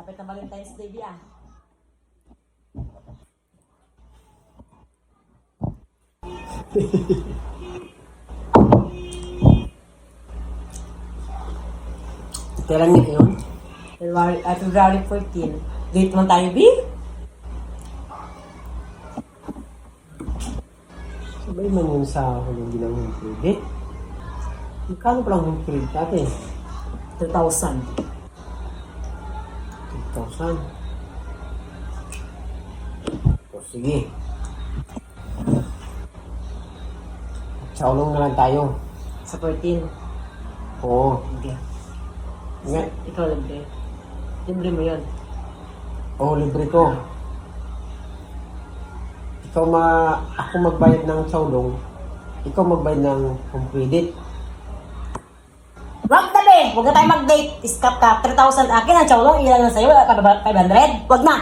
Lapit na Valentine's Day, Bia. Kailan niya yun? February, ah, February 14. Date man tayo, B? Sabay man yun sa huling ginawang credit. Magkano pa lang yung credit natin? 2,000. 3,000. O sige. Sa ulong na lang tayo. Sa 14. Oo. Okay. Nga. Ikaw libre. Libre mo yun. Oo, libre ko. Ikaw ma... Ako magbayad ng saulong. Ikaw magbayad ng home credit. Wag na, be! Huwag na tayo mag-date. Iskap ka. 3,000 akin. Ang chowlong, ilan na sa'yo? 500? Wag na!